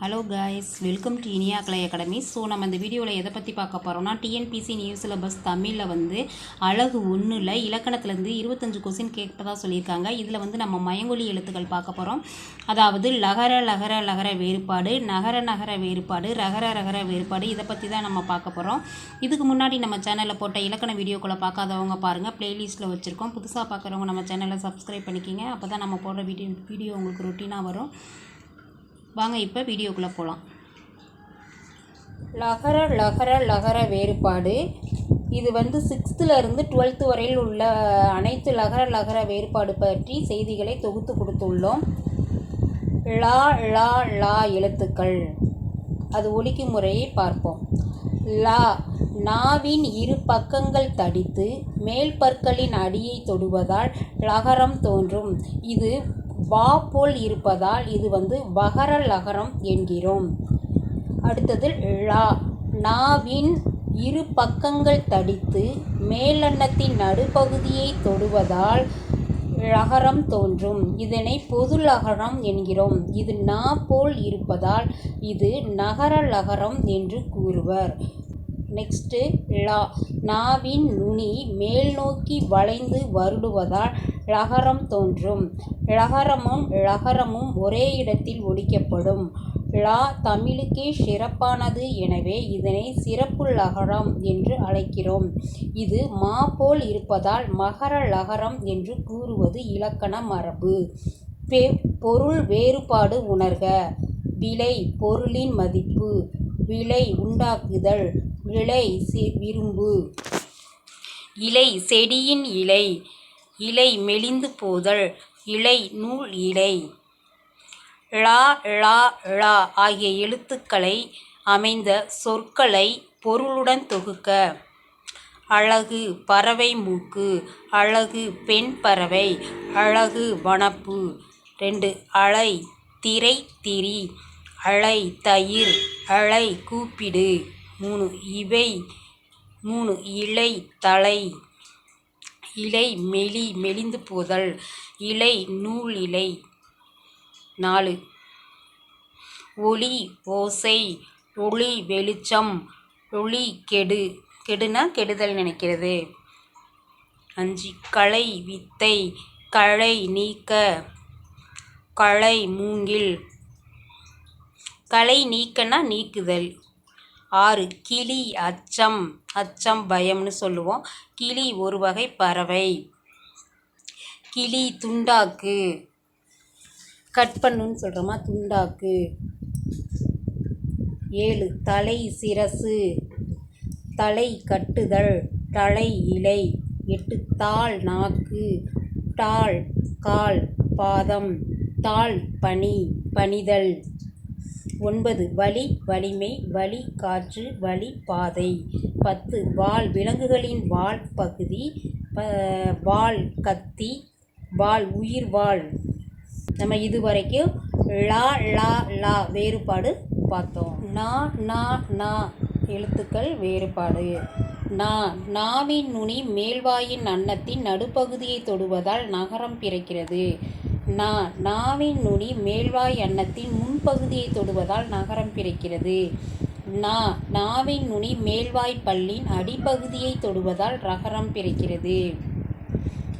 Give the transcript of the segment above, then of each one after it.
Hello guys welcome to Iniya Kalai Academy so நம்ம இந்த வீடியோவில் எதை பற்றி பார்க்க போகிறோம்னா டிஎன்பிசி நியூ சிலபஸ் தமிழில் வந்து அழகு ஒன்றில் இலக்கணத்துலேருந்து இருபத்தஞ்சு கொஸ்டின் கேட்பதா சொல்லியிருக்காங்க. இதில் வந்து நம்ம மயங்கொலி எழுத்துக்கள் பார்க்க போகிறோம் அதாவது லகர லகர லகர வேறுபாடு நகர நகர வேறுபாடு ரகர ரகர வேறுபாடு இதை பற்றி தான் நம்ம பார்க்க போகிறோம் இதுக்கு முன்னாடி நம்ம சேனலில் போட்ட இலக்கண வீடியோக்களை பார்க்காதவங்க பாருங்கள் ப்ளேலிஸ்ட்டில் வச்சுருக்கோம். புதுசாக பார்க்குறவங்க நம்ம சேனலை சப்ஸ்கிரைப் பண்ணிக்கிங்க. அப்போ தான் நம்ம போடுற வீடியோ வீடியோ உங்களுக்கு ரொட்டீனாக வரும். வாங்க இப்போ வீடியோக்குள்ளே போகலாம் லகர லகர லகர வேறுபாடு. இது வந்து சிக்ஸ்த்துலேருந்து டுவெல்த்து வரையில் உள்ள அனைத்து லகர லகர வேறுபாடு பற்றி செய்திகளை தொகுத்து கொடுத்துள்ளோம். லா லா லா எழுத்துக்கள். அது ஒலிக்கும் முறையை பார்ப்போம். லா நாவின் இரு பக்கங்கள் தடித்து மேல் பற்களின் அடியை தொடுவதால் லகரம் தோன்றும். இது வா போல் இருப்பதால் இது வந்து வகர லகரம் என்கிறோம். அடுத்தது லா நாவின் இரு பக்கங்கள் தடித்து மேலன்னத்தின் நடுப்பகுதியை தொடுவதால் லகரம் தோன்றும். இதனை பொது லகரம் என்கிறோம். இது நா போல் இருப்பதால் இது நகர லகரம் என்று கூறுவர். நெக்ஸ்ட்டு லா. நாவின் நுனி மேல் நோக்கி வளைந்து வருடுவதால் லகரம் தோன்றும். லகரமும் லகரமும் ஒரே இடத்தில் ஒலிக்கப்படும். லா தமிழுக்கே சிறப்பானது எனவே இதனை சிறப்பு லகரம் என்று அழைக்கிறோம். இது மா போல் இருப்பதால் மகர லகரம் என்று கூறுவது இலக்கண மரபு. பெ பொருள் வேறுபாடு உணர்க. விலை பொருளின் மதிப்பு. விலை உண்டாக்குதல். இழை விரும்பு இலை செடியின் இலை. இலை மெலிந்து போதல். இலை நூல் இலை ழா ழா ழா ஆகிய எழுத்துக்களை அமைந்த சொற்களை பொருளுடன் தொகுக்க. அழகு பறவை மூக்கு. அழகு பெண் பறவை. அழகு வனப்பு. ரெண்டு அலை திரை திரி. அலை தயிர். அலை கூப்பிடு. மூணு இவை மூணு இலை தலை இலை மெலி மெலிந்து போதல் இலை நூல் இலை. நாலு ஒளி ஓசை ஒளி வெளிச்சம் ஒளி கெடு கெடுனா கெடுதல் நினைக்கிறது. அஞ்சு களை வித்தை களை நீக்க களை மூங்கில். களை நீக்கனா நீக்குதல். ஆறு கிளி அச்சம் அச்சம் பயம்னு சொல்லுவோம். கிளி ஒரு வகை பறவை. கிளி துண்டாக்கு. கட் பண்ணுன்னு சொல்கிறோமா துண்டாக்கு. ஏழு தலை சிரசு. தலை கட்டுதல். தலை இலை. எட்டு தாள் நாக்கு. டால் கால் பாதம். தாள் பனி பணிதல். ஒன்பது வலி வலிமை வலி காற்று வலி பாதை. பத்து வால் விலங்குகளின் வால் பகுதி ப- வால் கத்தி வால் உயிர் வால் நம்ம இதுவரைக்கும் லா லா லா வேறுபாடு பார்த்தோம். நா நா நா எழுத்துக்கள் வேறுபாடு. நா நாவின் நுனி மேல்வாயின் அன்னத்தின் நடுப்பகுதியை தொடுவதால் நகரம் பிறக்கிறது. நா நாவின் நுனி மேல்வாய் அன்னத்தின் முன்பகுதியை தொடுவதால் நகரம் பிறக்கிறது. நா நாவின் நுனி மேல்வாய் பல்லின் அடிப்பகுதியை தொடுவதால் ரகரம் பிறக்கிறது.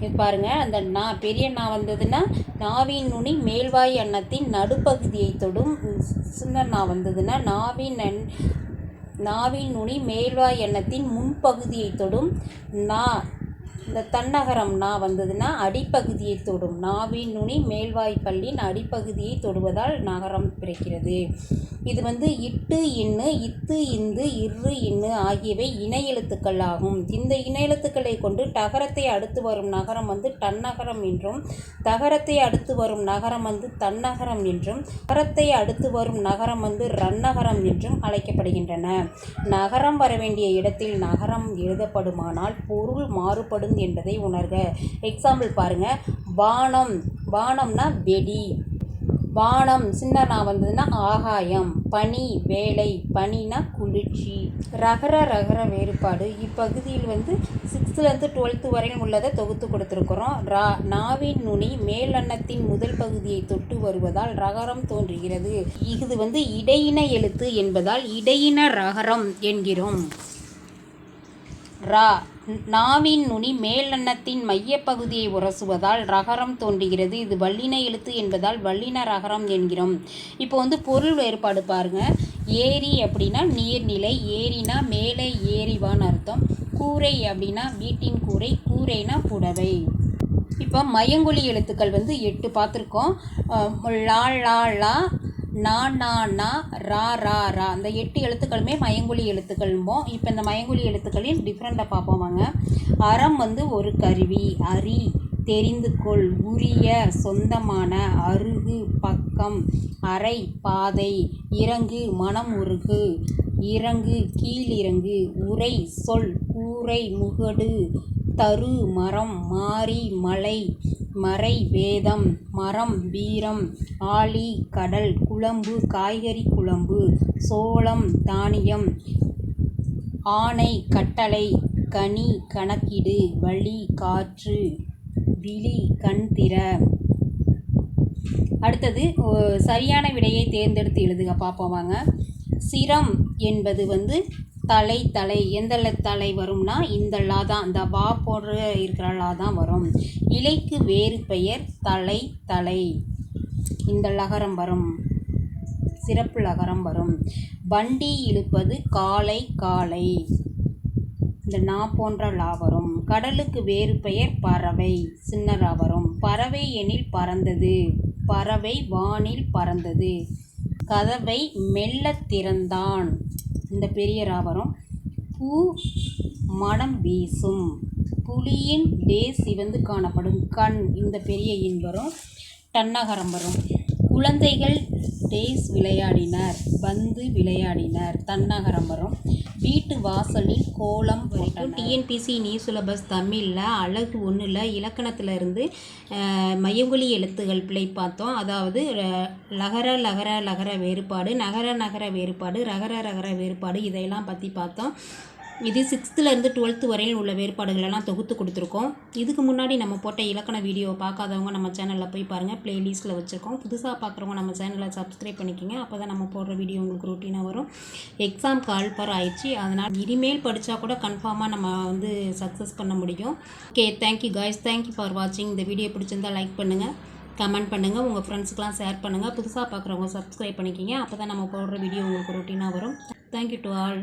இது பாருங்க அந்த நா பெரிய நா வந்ததுன்னா நாவின் நுனி மேல்வாய் அன்னத்தின் நடுப்பகுதியை தொடும் சின்ன நா வந்ததுன்னா நாவின் நாவின் நுனி மேல்வாய் எண்ணத்தின் முன்பகுதியை தொடும் நா இந்த தன்னகரம் நா வந்ததுன்னா அடிப்பகுதியை தொடும். நாவின் நுனி மேல்வாய் பல்லின் அடிப்பகுதியை தொடுவதால் நகரம் பிறக்கிறது. இது வந்து இட்டு இன்னு இத்து இந்து இரு இன்னு ஆகியவை இணை எழுத்துக்கள் ஆகும். இந்த இணை எழுத்துக்களை கொண்டு டகரத்தை அடுத்து வரும் நகரம் வந்து டன்னகரம் என்றும் தகரத்தை அடுத்து வரும் நகரம் வந்து தன்னகரம் என்றும் நகரத்தை அடுத்து வரும் நகரம் வந்து ரன்னகரம் என்றும் அழைக்கப்படுகின்றன. நகரம் வர வேண்டிய இடத்தில் நகரம் எழுதப்படுமானால் பொருள் மாறுபடும் என்பதை உணர்க. எக்ஸாம்பிள் பாருங்க. பானம் பானம்னா வெடி. வானம் சின்ன நான் வந்ததுன்னா ஆகாயம். பனி வேலை. பனினா குளிர்ச்சி. ரகர ரகர வேறுபாடு. இப்பகுதியில் வந்து சிக்ஸ்த்துலேருந்து டுவெல்த்து வரையும் உள்ளதை தொகுத்து கொடுத்துருக்குறோம். ரா நாவின் நுனி மேலன்னத்தின் முதல் பகுதியை தொட்டு வருவதால் ரகரம் தோன்றுகிறது. இது வந்து இடையின எழுத்து என்பதால் இடையின ரகரம் என்கிறோம். ரா நாவின் நுனி மேலெண்ணத்தின் மையப்பகுதியை உரசுவதால் ரகரம் தோன்றுகிறது. இது வல்லின எழுத்து என்பதால் வல்லின ரகரம் என்கிறோம். இப்போ வந்து பொருள் வேறுபாடு பாருங்க. ஏரி அப்படின்னா நீர்நிலை ஏரினா மேலே ஏறிவான்னு அர்த்தம். கூரை அப்படின்னா வீட்டின் கூரை கூரைனா புடவை. இப்போ மயங்கொலி எழுத்துக்கள் வந்து எட்டு பார்த்துருக்கோம். லா லா லா நா நா நா ரா ரா ரா. அந்த எட்டு எழுத்துக்களுமே மயங்குழி எழுத்துக்கள்ம்போம் இப்போ இந்த மயங்குழி எழுத்துக்களையும் டிஃப்ரெண்ட்டாக பார்ப்போம் வாங்க. அறம் வந்து ஒரு கருவி அரி தெரிந்து கொள் உரிய சொந்தமான அருகு பக்கம் அறை பாதை இறங்கு மனம் உருகு இறங்கு கீழிறங்கு உரை சொல் கூரை முகடு தரு மரம் மாரி மலை மறை வேதம் மரம் வீரம் ஆழி கடல் குழம்பு காய்கறி குழம்பு சோளம் தானியம் ஆணை கட்டளை கனி கணக்கீடு வழி காற்று விழி கண் திற. அடுத்தது சரியான விடையை தேர்ந்தெடுத்து எழுதுக பார்ப்போம் வாங்க. சிரம் என்பது வந்து தலை தலை. எந்த தலை வரும்னா இந்த லா தான் இந்த வா போடுற இருக்கிற லா தான் வரும். இலைக்கு வேறு பெயர் தலை தலை. இந்த லகரம் வரும். சிறப்பு லகரம் வரும். வண்டி இழுப்பது காலை காலை. இந்த நா போன்ற லா வரும். கடலுக்கு வேறு பெயர் பறவை சின்னரா வரும். பறவை எனில் பறந்தது. பறவை வானில் பறந்தது. கதவை மெல்ல திறந்தான். இந்த பெரிய ரா வரும். பூ மனம் வீசும். புலியின் டே சிவந்து காணப்படும் கண். இந்த பெரிய இன் வரும். டன்னகரம் வரும். குழந்தைகள் டேஸ் விளையாடினர் பந்து விளையாடினர். தன்னகரம் வரும் வீட்டு வாசலில் கோலம் வரைக்கும் டிஎன்பிசி நீ சிலபஸ் தமிழில் அழகு ஒன்றில் இலக்கணத்தில் இருந்து அஹ், எழுத்துகள் பிள்ளை பார்த்தோம். அதாவது லகர லகர லகர வேறுபாடு நகர நகர வேறுபாடு ரகர ரகர வேறுபாடு இதையெல்லாம் பற்றி பார்த்தோம். இது சிக்ஸ்த்துலேருந்து டுவெல்த்து வரையில் உள்ள வேறுபாடுகளெல்லாம் தொகுத்து கொடுத்துருக்கோம். இதுக்கு முன்னாடி நம்ம போட்ட இலக்கண வீடியோ பார்க்காதவங்க நம்ம சேனலில் போய் பாருங்கள் ப்ளேலிஸ்ட்டில் வச்சுருக்கோம். புதுசாக பார்க்குறவங்க நம்ம சேனலை சப்ஸ்கிரைப் பண்ணிக்கோங்க. அப்போ தான் நம்ம போடுற வீடியோ உங்களுக்கு ரூட்டீனாக வரும். எக்ஸாம் கால் பர் ஆயிடுச்சு. அதனால் இனிமேல் படித்தா கூட கன்ஃபார்மாக நம்ம வந்து சக்ஸஸ் பண்ண முடியும். Okay thank you guys thank you for வாட்சிங் இந்த வீடியோ பிடிச்சிருந்தா லைக் பண்ணுங்கள் கமெண்ட் பண்ணுங்கள் உங்கள் ஃப்ரெண்ட்ஸ்க்கெலாம் ஷேர் பண்ணுங்கள் புதுசாக பார்க்குறவங்க சப்ஸ்கிரைப் பண்ணிக்கிங்க. அப்போ தான் நம்ம போடுற வீடியோ உங்களுக்கு ரூட்டீனாக வரும். Thank you to all